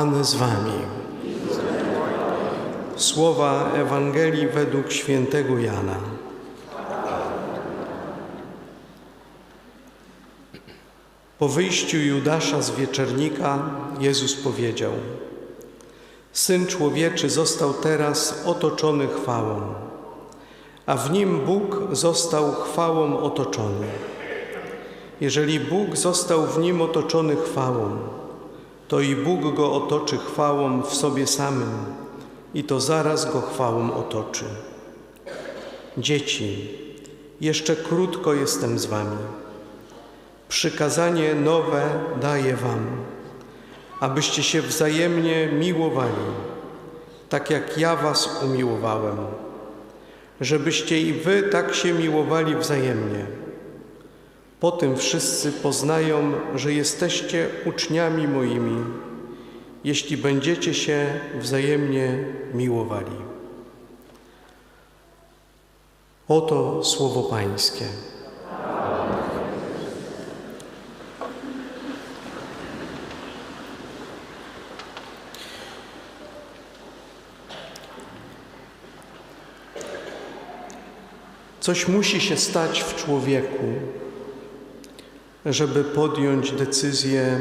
Pan z wami. Słowa Ewangelii według świętego Jana. Po wyjściu Judasza z wieczernika Jezus powiedział: Syn człowieczy został teraz otoczony chwałą, a w nim Bóg został chwałą otoczony. Jeżeli Bóg został w nim otoczony chwałą, to i Bóg go otoczy chwałą w sobie samym i to zaraz go chwałą otoczy. Dzieci, jeszcze krótko jestem z wami. Przykazanie nowe daję wam, abyście się wzajemnie miłowali, tak jak ja was umiłowałem, żebyście i wy tak się miłowali wzajemnie. Po tym wszyscy poznają, że jesteście uczniami moimi, jeśli będziecie się wzajemnie miłowali. Oto słowo Pańskie. Coś musi się stać w człowieku, żeby podjąć decyzję,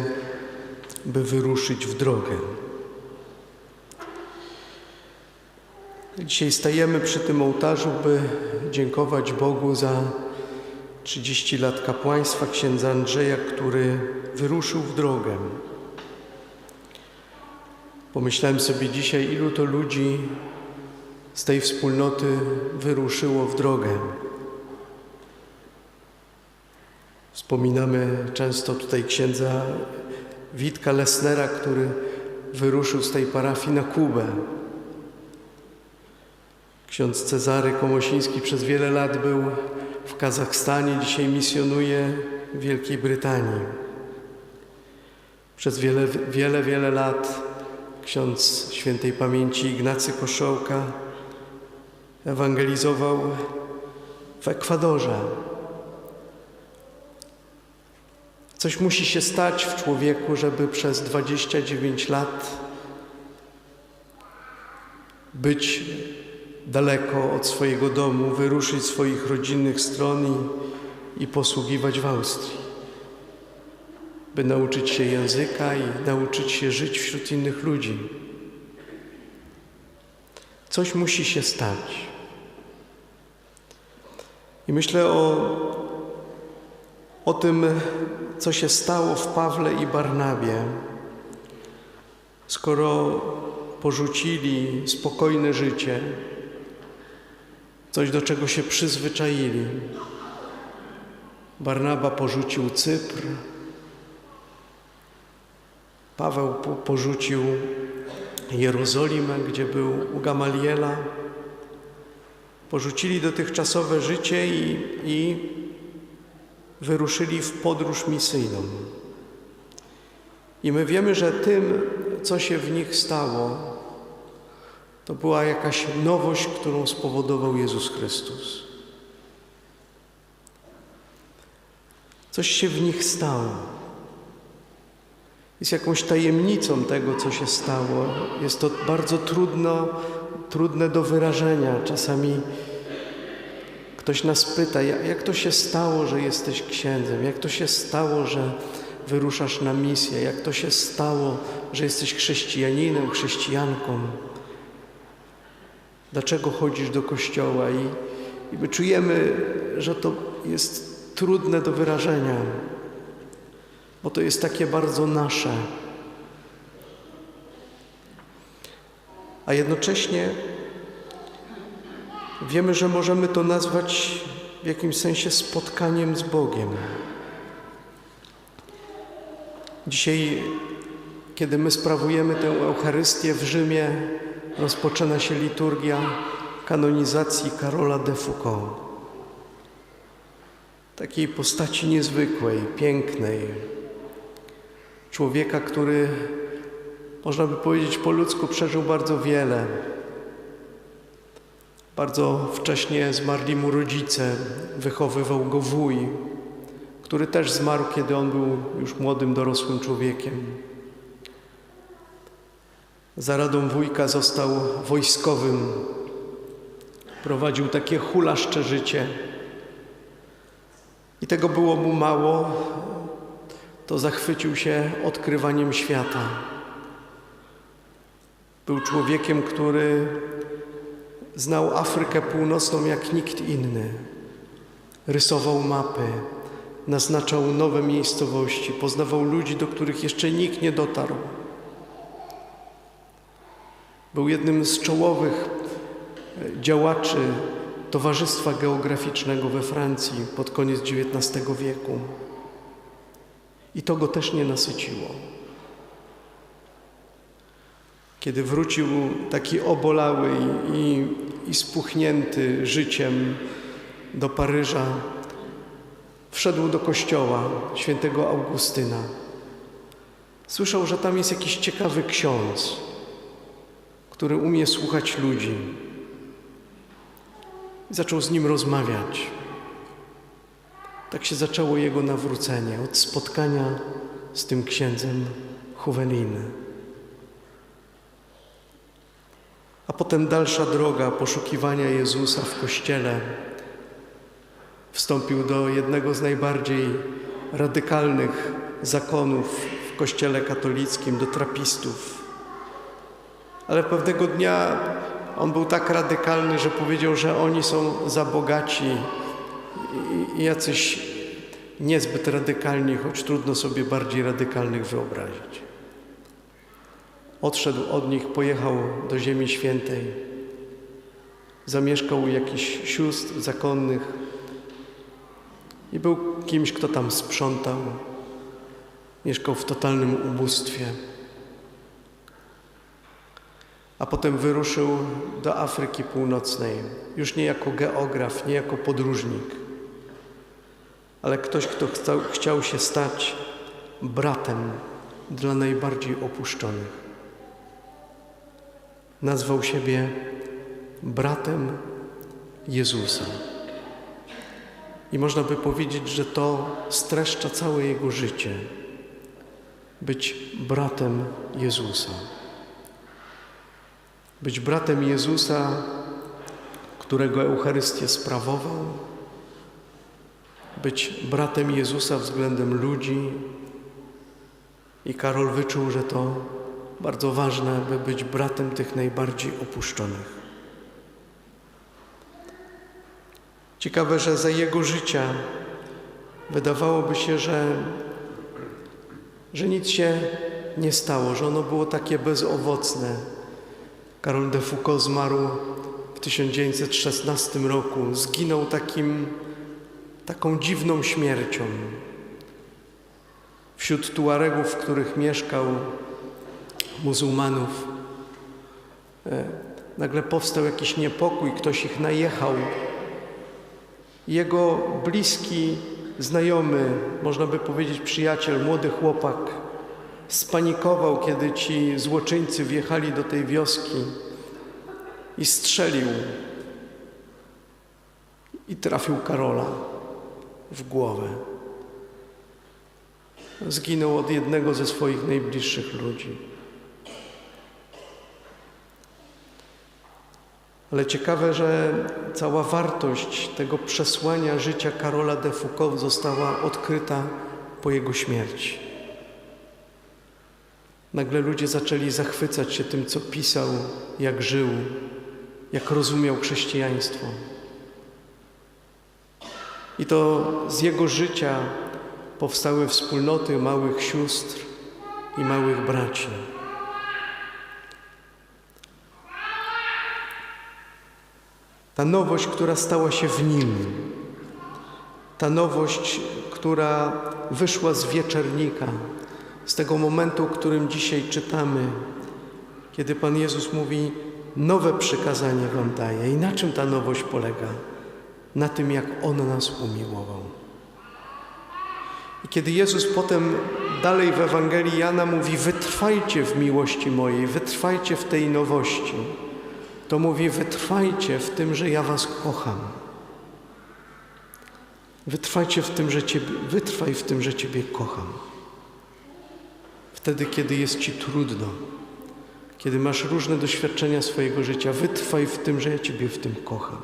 by wyruszyć w drogę. Dzisiaj stajemy przy tym ołtarzu, by dziękować Bogu za 30 lat kapłaństwa księdza Andrzeja, który wyruszył w drogę. Pomyślałem sobie dzisiaj, ilu to ludzi z tej wspólnoty wyruszyło w drogę. Wspominamy często tutaj księdza Witka Lesnera, który wyruszył z tej parafii na Kubę. Ksiądz Cezary Komosiński przez wiele lat był w Kazachstanie, dzisiaj misjonuje w Wielkiej Brytanii. Przez wiele, wiele, wiele lat ksiądz świętej pamięci Ignacy Koszołka ewangelizował w Ekwadorze. Coś musi się stać w człowieku, żeby przez 29 lat być daleko od swojego domu, wyruszyć swoich rodzinnych stron i, i posługiwać w Austrii. By nauczyć się języka i nauczyć się żyć wśród innych ludzi. Coś musi się stać. I myślę o, o tym, co się stało w Pawle i Barnabie, skoro porzucili spokojne życie, coś do czego się przyzwyczaili. Barnaba porzucił Cypr, Paweł po porzucił Jerozolimę, gdzie był u Gamaliela. Porzucili dotychczasowe życie i, i wyruszyli w podróż misyjną. I my wiemy, że tym, co się w nich stało, to była jakaś nowość, którą spowodował Jezus Chrystus. Coś się w nich stało. Jest jakąś tajemnicą tego, co się stało. Jest to bardzo trudno, trudne do wyrażenia. Czasami ktoś nas pyta, jak to się stało, że jesteś księdzem? Jak to się stało, że wyruszasz na misję? Jak to się stało, że jesteś chrześcijaninem, chrześcijanką? Dlaczego chodzisz do kościoła? I, i my czujemy, że to jest trudne do wyrażenia, bo to jest takie bardzo nasze. A jednocześnie wiemy, że możemy to nazwać w jakimś sensie spotkaniem z Bogiem. Dzisiaj, kiedy my sprawujemy tę Eucharystię w Rzymie, rozpoczyna się liturgia kanonizacji Karola de Foucault. Takiej postaci niezwykłej, pięknej. Człowieka, który, można by powiedzieć po ludzku, przeżył bardzo wiele. Bardzo wcześnie zmarli mu rodzice, wychowywał go wuj, który też zmarł, kiedy on był już młodym, dorosłym człowiekiem. Za radą wujka został wojskowym. Prowadził takie hulaszcze życie. I tego było mu mało, to zachwycił się odkrywaniem świata. Był człowiekiem, który znał Afrykę Północną jak nikt inny. Rysował mapy, naznaczał nowe miejscowości, poznawał ludzi, do których jeszcze nikt nie dotarł. Był jednym z czołowych e, działaczy Towarzystwa Geograficznego we Francji pod koniec XIX wieku. I to go też nie nasyciło. Kiedy wrócił taki obolały i, i, spuchnięty życiem do Paryża, wszedł do kościoła świętego Augustyna. Słyszał, że tam jest jakiś ciekawy ksiądz, który umie słuchać ludzi. Zaczął z nim rozmawiać. Tak się zaczęło jego nawrócenie od spotkania z tym księdzem Huweliny. A potem dalsza droga poszukiwania Jezusa w kościele. Wstąpił do jednego z najbardziej radykalnych zakonów w kościele katolickim, do trapistów. Ale pewnego dnia on był tak radykalny, że powiedział, że oni są za bogaci i jacyś niezbyt radykalni, choć trudno sobie bardziej radykalnych wyobrazić. Odszedł od nich, pojechał do Ziemi Świętej, zamieszkał u jakichś sióstr zakonnych i był kimś, kto tam sprzątał. Mieszkał w totalnym ubóstwie. A potem wyruszył do Afryki Północnej, już nie jako geograf, nie jako podróżnik, ale ktoś, kto chciał, chciał się stać bratem dla najbardziej opuszczonych. Nazwał siebie bratem Jezusa. I można by powiedzieć, że to streszcza całe jego życie być bratem Jezusa. Być bratem Jezusa, którego Eucharystię sprawował, być bratem Jezusa względem ludzi. I Karol wyczuł, że to bardzo ważne, by być bratem tych najbardziej opuszczonych. Ciekawe, że za jego życia wydawałoby się, że, że nic się nie stało, że ono było takie bezowocne. Karol de Foucault zmarł w 1916 roku. Zginął takim, taką dziwną śmiercią. Wśród Tuaregów, w których mieszkał, muzułmanów, e, nagle powstał jakiś niepokój, ktoś ich najechał. Jego bliski znajomy, można by powiedzieć przyjaciel, młody chłopak, spanikował, kiedy ci złoczyńcy wjechali do tej wioski i strzelił i trafił Karola w głowę. Zginął od jednego ze swoich najbliższych ludzi. Ale ciekawe, że cała wartość tego przesłania życia Karola de Foucault została odkryta po jego śmierci. Nagle ludzie zaczęli zachwycać się tym, co pisał, jak żył, jak rozumiał chrześcijaństwo. I to z jego życia powstały wspólnoty małych sióstr i małych braci. Ta nowość, która stała się w nim, ta nowość, która wyszła z wieczernika, z tego momentu, o którym dzisiaj czytamy, kiedy Pan Jezus mówi: Nowe przykazanie Wam daję. I na czym ta nowość polega? Na tym, jak On nas umiłował. I kiedy Jezus potem dalej w Ewangelii Jana mówi: Wytrwajcie w miłości mojej, wytrwajcie w tej nowości, to mówi: Wytrwajcie w tym, że ja Was kocham. Wytrwajcie w tym, że Ciebie, wytrwaj w tym, że Ciebie kocham. Wtedy, kiedy jest Ci trudno, kiedy masz różne doświadczenia swojego życia, wytrwaj w tym, że ja Ciebie w tym kocham.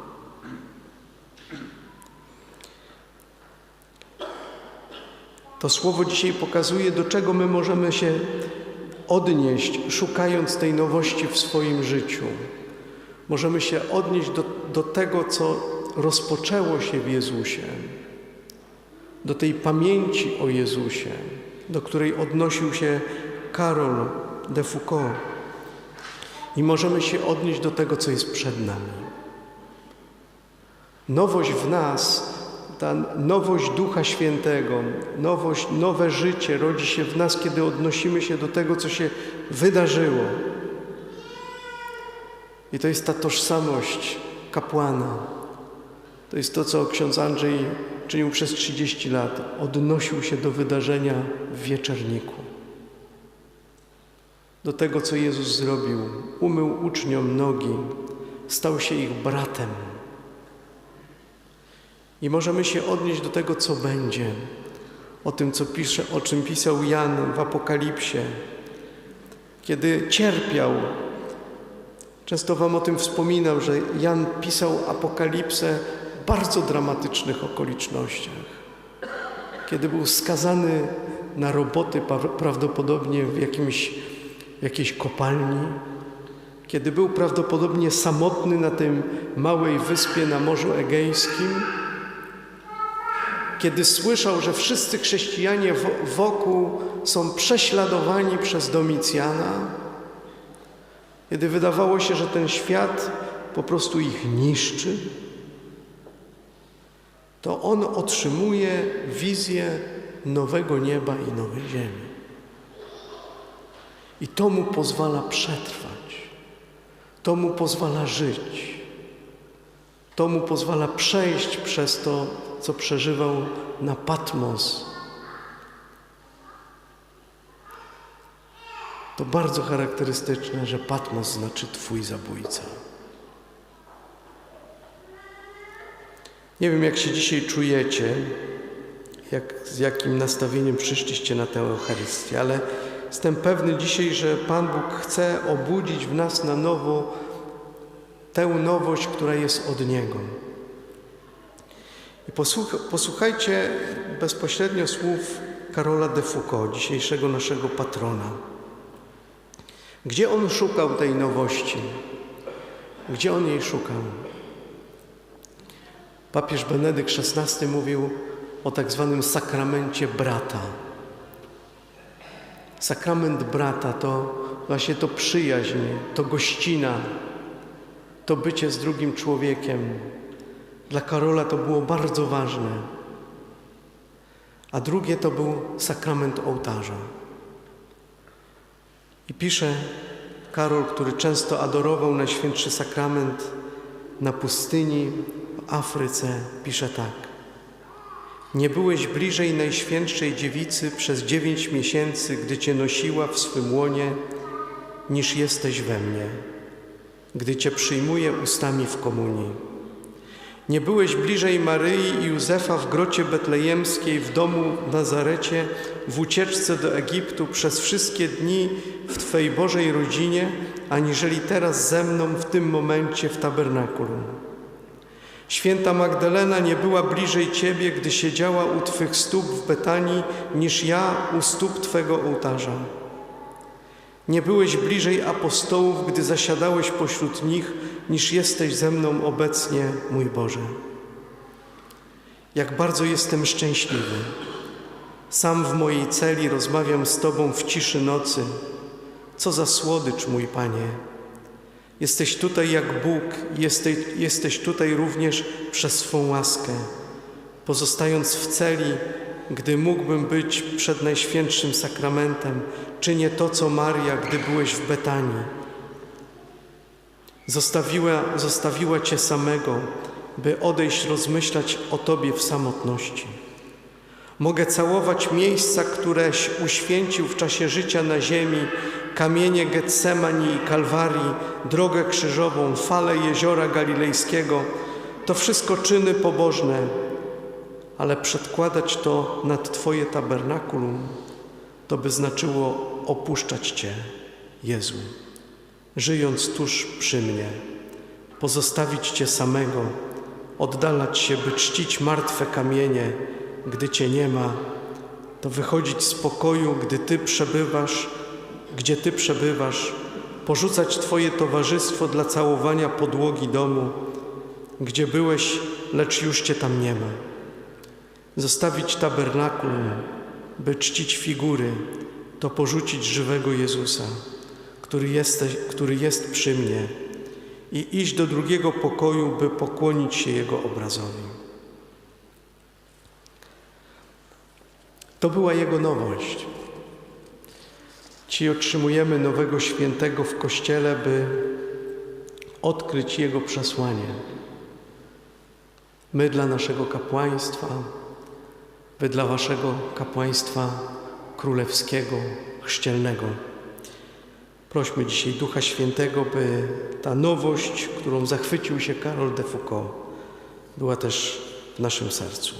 To słowo dzisiaj pokazuje, do czego my możemy się odnieść, szukając tej nowości w swoim życiu. Możemy się odnieść do, do tego, co rozpoczęło się w Jezusie, do tej pamięci o Jezusie, do której odnosił się Karol de Foucault. I możemy się odnieść do tego, co jest przed nami. Nowość w nas, ta nowość Ducha Świętego, nowość, nowe życie rodzi się w nas, kiedy odnosimy się do tego, co się wydarzyło. I to jest ta tożsamość kapłana. To jest to, co ksiądz Andrzej czynił przez 30 lat. Odnosił się do wydarzenia w wieczerniku. Do tego, co Jezus zrobił. Umył uczniom nogi, stał się ich bratem. I możemy się odnieść do tego, co będzie. O tym, co pisze, o czym pisał Jan w Apokalipsie. Kiedy cierpiał, Często Wam o tym wspominam, że Jan pisał apokalipsę w bardzo dramatycznych okolicznościach. Kiedy był skazany na roboty prawdopodobnie w, jakimś, w jakiejś kopalni, kiedy był prawdopodobnie samotny na tym małej wyspie na Morzu Egejskim, kiedy słyszał, że wszyscy chrześcijanie wokół są prześladowani przez Domicjana, kiedy wydawało się, że ten świat po prostu ich niszczy, to on otrzymuje wizję nowego nieba i nowej ziemi. I to mu pozwala przetrwać, to mu pozwala żyć, to mu pozwala przejść przez to, co przeżywał na Patmos To bardzo charakterystyczne, że Patmos znaczy Twój zabójca. Nie wiem, jak się dzisiaj czujecie, jak, z jakim nastawieniem przyszliście na tę Eucharystię, ale jestem pewny dzisiaj, że Pan Bóg chce obudzić w nas na nowo tę nowość, która jest od Niego. I posłuch, posłuchajcie bezpośrednio słów Karola de Foucault, dzisiejszego naszego patrona. Gdzie on szukał tej nowości? Gdzie on jej szukał? Papież Benedykt XVI mówił o tak zwanym sakramencie brata. Sakrament brata to właśnie to przyjaźń, to gościna, to bycie z drugim człowiekiem. Dla Karola to było bardzo ważne. A drugie to był sakrament ołtarza. I pisze Karol, który często adorował Najświętszy Sakrament na pustyni w Afryce, pisze tak. Nie byłeś bliżej Najświętszej Dziewicy przez dziewięć miesięcy, gdy Cię nosiła w swym łonie, niż jesteś we mnie, gdy Cię przyjmuję ustami w komunii. Nie byłeś bliżej Maryi i Józefa w grocie betlejemskiej, w domu w Nazarecie, w ucieczce do Egiptu przez wszystkie dni w Twej Bożej rodzinie, aniżeli teraz ze mną w tym momencie w tabernakulum. Święta Magdalena nie była bliżej Ciebie, gdy siedziała u Twych stóp w Betanii, niż ja u stóp Twego ołtarza. Nie byłeś bliżej apostołów, gdy zasiadałeś pośród nich, niż jesteś ze mną obecnie, mój Boże. Jak bardzo jestem szczęśliwy. Sam w mojej celi rozmawiam z Tobą w ciszy nocy. Co za słodycz, mój Panie. Jesteś tutaj jak Bóg, jesteś, jesteś tutaj również przez swą łaskę. Pozostając w celi, gdy mógłbym być przed Najświętszym Sakramentem, czynię to, co Maria, gdy byłeś w Betanii Zostawiła, zostawiła Cię samego, by odejść rozmyślać o Tobie w samotności. Mogę całować miejsca, któreś uświęcił w czasie życia na ziemi, kamienie Getsemani i Kalwarii, drogę krzyżową, fale jeziora galilejskiego. To wszystko czyny pobożne, ale przedkładać to nad Twoje tabernakulum, to by znaczyło opuszczać Cię, Jezu. żyjąc tuż przy mnie, pozostawić Cię samego, oddalać się, by czcić martwe kamienie, gdy Cię nie ma, to wychodzić z pokoju, gdy Ty przebywasz, gdzie Ty przebywasz, porzucać Twoje towarzystwo dla całowania podłogi domu, gdzie byłeś, lecz już Cię tam nie ma. Zostawić tabernakulum, by czcić figury, to porzucić żywego Jezusa, który, jesteś, który jest przy mnie i iść do drugiego pokoju, by pokłonić się Jego obrazowi. To była Jego nowość. Ci otrzymujemy nowego świętego w Kościele, by odkryć Jego przesłanie. My dla naszego kapłaństwa, Wy dla Waszego kapłaństwa królewskiego, chrzcielnego. Prośmy dzisiaj Ducha Świętego, by ta nowość, którą zachwycił się Karol de Foucault, była też w naszym sercu.